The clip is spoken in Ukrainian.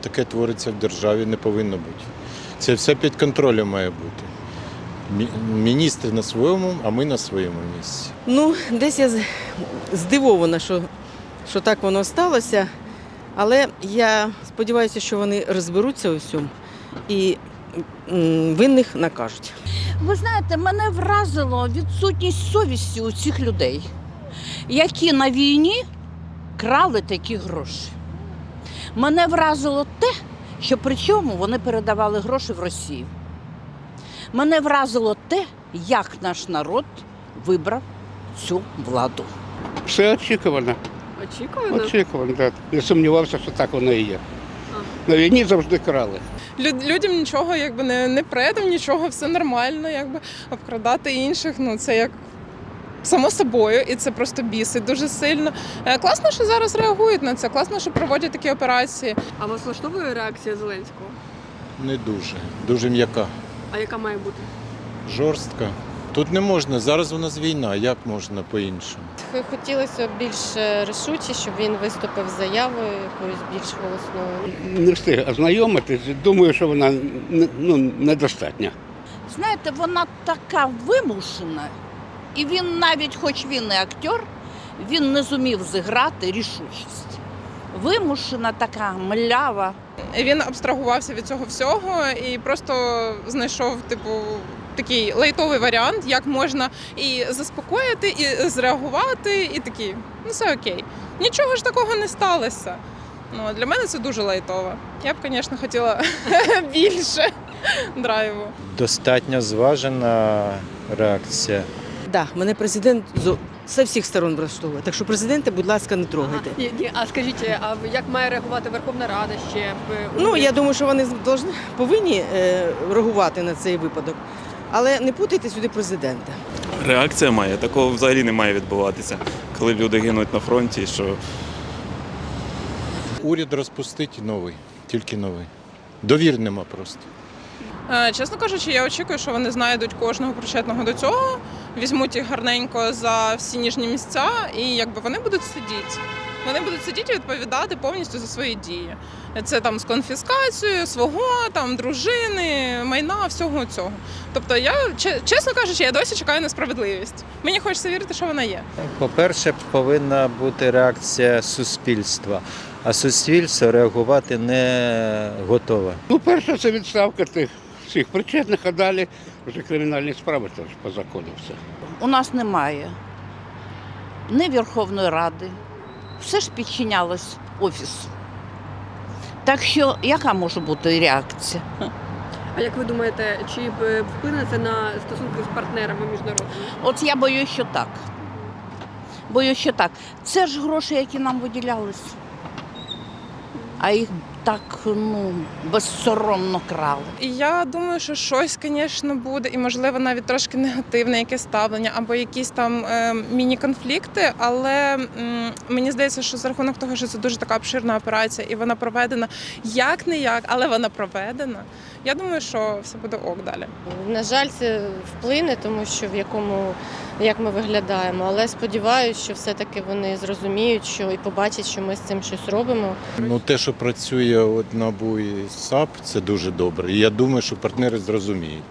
таке твориться в державі, не повинно бути. Це все під контролем має бути. Мі- Міністр на своєму, а ми на своєму місці. Ну, десь я здивована, що, що так воно сталося. Але я сподіваюся, що вони розберуться у всьому і винних накажуть. Ви знаєте, мене вразило відсутність совісті у цих людей, які на війні крали такі гроші. Мене вразило те, що при цьому вони передавали гроші в Росію. Мене вразило те, як наш народ вибрав цю владу. Все очікувано. Очікувано. Очікувано, так. Не сумнівався, що так воно і є. На війні завжди крали. Люд, людям нічого якби не, не предом, нічого, все нормально, якби обкрадати інших, ну це як. Само собою, і це просто бісить дуже сильно. Е, Класно, що зараз реагують на це. Класно, що проводять такі операції. А вас влаштовує реакція Зеленського? Не дуже. Дуже м'яка, А яка має бути? жорстка. Тут не можна, зараз у нас війна, як можна по-іншому? Хотілося б більш е, рішуче, щоб він виступив з заявою якоюсь більш голосною. Не встиг ознайомитись. Думаю, що вона не- ну, недостатня. Знаєте, вона така вимушена, і він навіть, хоч він і актер, він не зумів зіграти рішучість. Вимушена така млява. Він абстрагувався від цього всього і просто знайшов, типу, такий лайтовий варіант, як можна і заспокоїти, і зреагувати, і такий, ну все окей. Нічого ж такого не сталося. Ну, для мене це дуже лайтово. Я б, звісно, хотіла більше драйву. достатньо зважена реакція. Да, мене президент з всіх сторон влаштовує. Так що президента, будь ласка, не трогайте. Ні, ні, а скажіть, а як має реагувати Верховна Рада ще? Ну, я думаю, що вони должны, повинні е, реагувати на цей випадок. Але не путайте сюди президента. реакція має. Такого взагалі не має відбуватися, коли люди гинуть на фронті. Що Уряд розпустить новий, тільки новий. Довір нема просто. Е, Чесно кажучи, я очікую, що вони знайдуть кожного причетного до цього, візьмуть їх гарненько за всі ніжні місця, і якби вони будуть сидіти. Вони будуть сидіти і відповідати повністю за свої дії. Це там з конфіскацією свого, там дружини, майна, всього цього. Тобто, я че- чесно кажучи, я досі чекаю на справедливість. Мені хочеться вірити, що вона є. По-перше, повинна бути реакція суспільства, а суспільство реагувати не готове. Ну, перше, це відставка тих всіх причетних, а далі вже кримінальні справи теж по закону все. У нас немає ні Верховної Ради. Все ж підчинялось офісу. Так що, яка може бути реакція? А як ви думаєте, чи б вплине це на стосунки з партнерами міжнародними? От я боюсь, що так. Боюсь, що так. Це ж гроші, які нам виділялись. А їх так ну, безсоромно крали. І я думаю, що щось, звісно, буде, і можливо навіть трошки негативне якесь ставлення або якісь там е, міні-конфлікти. Але м, мені здається, що за рахунок того, що це дуже така обширна операція, і вона проведена як не як, але вона проведена. Я думаю, що все буде ок далі. На жаль, це вплине, тому що в якому як ми виглядаємо. Але сподіваюся, що все-таки вони зрозуміють, що і побачать, що ми з цим щось робимо. Ну, те, що працює от НАБУ і САП, це дуже добре. І я думаю, що партнери зрозуміють.